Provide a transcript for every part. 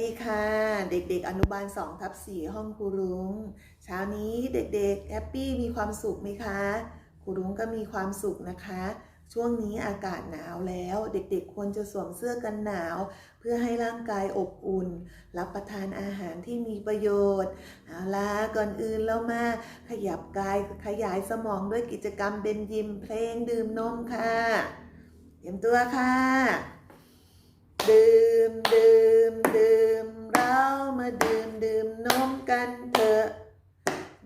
ดีค่ะ เด็กๆ อนุบาล2ทับ4ห้องครูรุง้งเช้านี้เด็กๆแฮปปี้มีความสุขไหมคะครูรุ้งก็มีความสุขนะคะ ช่วงนี้อากาศหนาวแล้ว เด็กๆ ควรจะสวมเสื้อกันหนาว เพื่อให้ร่างกายอบอุ่น รับประทานอาหารที่มีประโยชน์เอาละก่อนอื่นเรามาขยับกายขยายสมองด้วยกิจกรรมเบนยิมเพลงดื่มนมค่ะเตรียมตัวค่ะ ดื่มดื่มดื่มเรามาดื่มดื่มนมกันเถอะ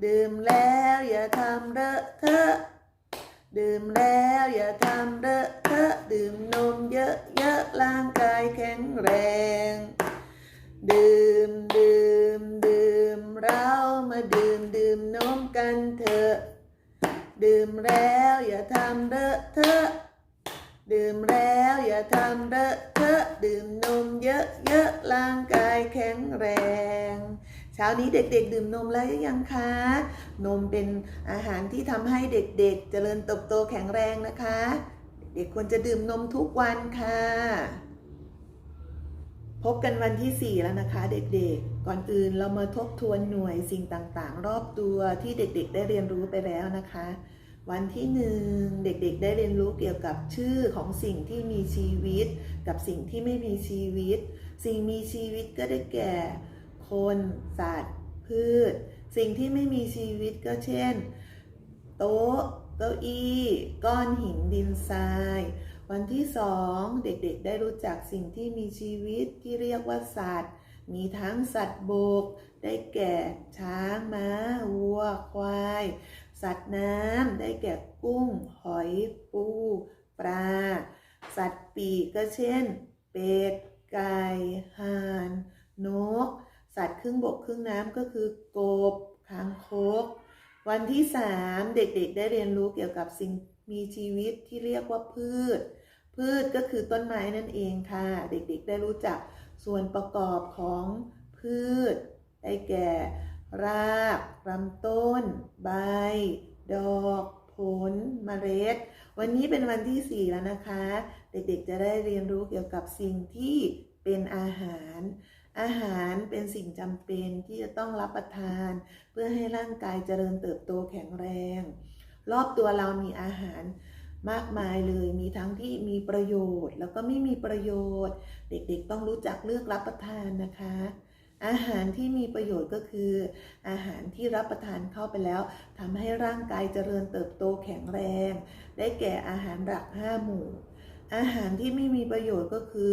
ดื่มแล้วอย่าทำเลอะเทอะดื่มแล้วอย่าทำเลอะเทอะดื่มนมเยอะเยอะร่างกายแข็งแรง ดื่มดื่มดื่มเรามาดื่มดื่มนมกันเถอะดื่มแล้วอย่าทำเลอะเทอะ ดื่มแล้วอย่าทำเลอะเทอะดื่มนมเยอะๆร่างกายแข็งแรง เช้านี้เด็กๆ ดื่มนมแล้วยังคะ นมเป็นอาหารที่ทำให้เด็กๆ เจริญเติบโตแข็งแรงนะคะ เด็กควรจะดื่มนมทุกวันค่ะ พบกันวันที่ 4 แล้วนะคะเด็กๆ ก่อนอื่นเรามาทบทวนหน่วยสิ่งต่างๆ รอบตัวที่เด็กๆ ได้เรียนรู้ไปแล้วนะคะ วันที่หนึ่งเด็กๆ ได้เรียนรู้เกี่ยวกับชื่อของสิ่งที่มีชีวิต กับสิ่งที่ไม่มีชีวิต สิ่งมีชีวิตก็ได้แก่ คน สัตว์ พืช สิ่งที่ไม่มีชีวิตก็เช่น โต๊ะ เก้าอี้ ก้อนหินดินทราย วันที่สองเด็กๆ ได้รู้จักสิ่งที่มีชีวิตที่เรียกว่าสัตว์ มีทั้งสัตว์บก ได้แก่ช้างม้าวัวควาย สัตว์น้ำได้แก่กุ้ง หอย ปู ปลา สัตว์ปีกก็เช่น เป็ด ไก่ ห่าน นก สัตว์ครึ่งบกครึ่งน้ำก็คือกบคางคก วันที่สามเด็กๆ ได้เรียนรู้เกี่ยวกับสิ่งมีชีวิตที่เรียกว่าพืช พืชก็คือต้นไม้นั่นเองค่ะ เด็กๆ ได้รู้จักส่วนประกอบของพืช ได้แก่ รากลำต้น ใบ ดอก ผลเมล็ด วันนี้เป็นวันที่ 4 แล้วนะคะ เด็กๆจะได้เรียนรู้เกี่ยวกับสิ่งที่เป็นอาหาร อาหารเป็นสิ่งจำเป็นที่จะต้องรับประทาน เพื่อให้ร่างกายเจริญเติบโตแข็งแรง รอบตัวเรามีอาหารมากมายเลยมีทั้งที่มีประโยชน์ แล้วก็ไม่มีประโยชน์ เด็กๆต้องรู้จักเลือกรับประทานนะคะ อาหารที่มีประโยชน์ก็คือ อาหารที่รับประทานเข้าไปแล้วทำให้ร่างกายเจริญเติบโตแข็งแรง ได้แก่อาหารหลักห้าหมู่ อาหารที่ไม่มีประโยชน์ก็คือ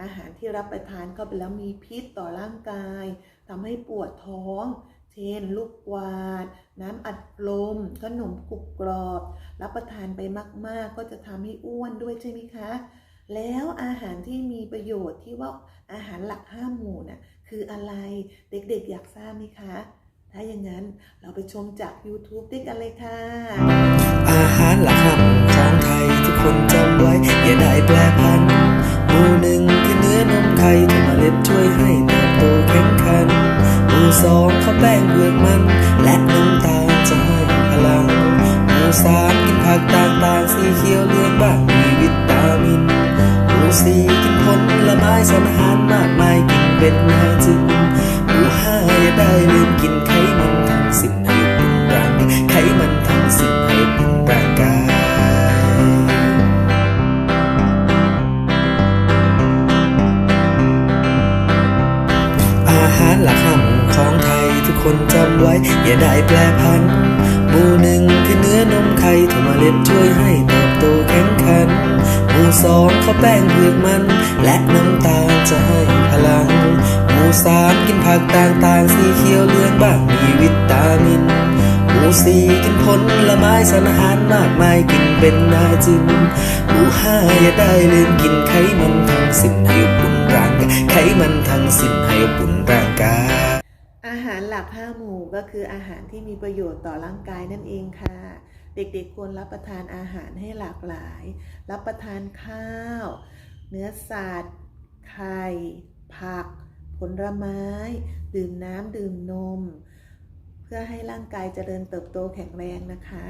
อาหารที่รับประทานเข้าไปแล้วมีพิษต่อร่างกายทำให้ปวดท้อง เช่น ลูกกวาด น้ำอัดลมขนมกรุบกรอบ รับประทานไปมาก ๆ ก็จะทำให้อ้วนด้วยใช่ไหมคะแล้วอาหารที่มีประโยชน์ที่ว่าอาหารหลักห้าหมู่น่ะ คืออะไรเด็กๆอยากทราบไหมคะ ถ้าอย่างนั้นเราไปชมจาก YouTube ด้วยกันเลยค่ะ อาหารหลักของไทยทุกคนจำไว้ อย่าได้แปรพันหมู่หนึ่งคือเนื้อนมไข่ถั่วเมล็ดช่วยให้เติบโตแข็งขันหมู่สองข้าวแป้งเผือกมัน และน้ำตาลจะให้พลังหมู่สามกินผักต่างๆสีเขียวเลืองบ้างมีวิตามินหมู่สี่กินผลไม้สารอาหารมากมายกินเป็นาง หารหลักห้าหมูของไทยทุกคนจำไว้ อย่าได้แปรพันหมู่หนึ่งคือเนื้อนมไข่ถั่วเมล็ดช่วยให้เติบโตแข็งขันหมู่สองข้าวแป้งเผือกมัน และน้ำตาลจะให้พลังหมู่สามกินผักต่างๆ สีเขียวเลืองบ้างมีวิตามินหมู่สี่กินผลไม้สารอาหารมากมายกินเป็นนาจึงหมู่ห้าอย่าได้ลืมกินไข 5 หมู่ก็คืออาหารที่มีประโยชน์ต่อร่างกายนั่นเองค่ะ เด็กๆควรรับประทานอาหารให้หลากหลาย รับประทานข้าว เนื้อสัตว์ ไข่ ผัก ผลไม้ ดื่มน้ำดื่มนม เพื่อให้ร่างกายเจริญเติบโตแข็งแรงนะคะ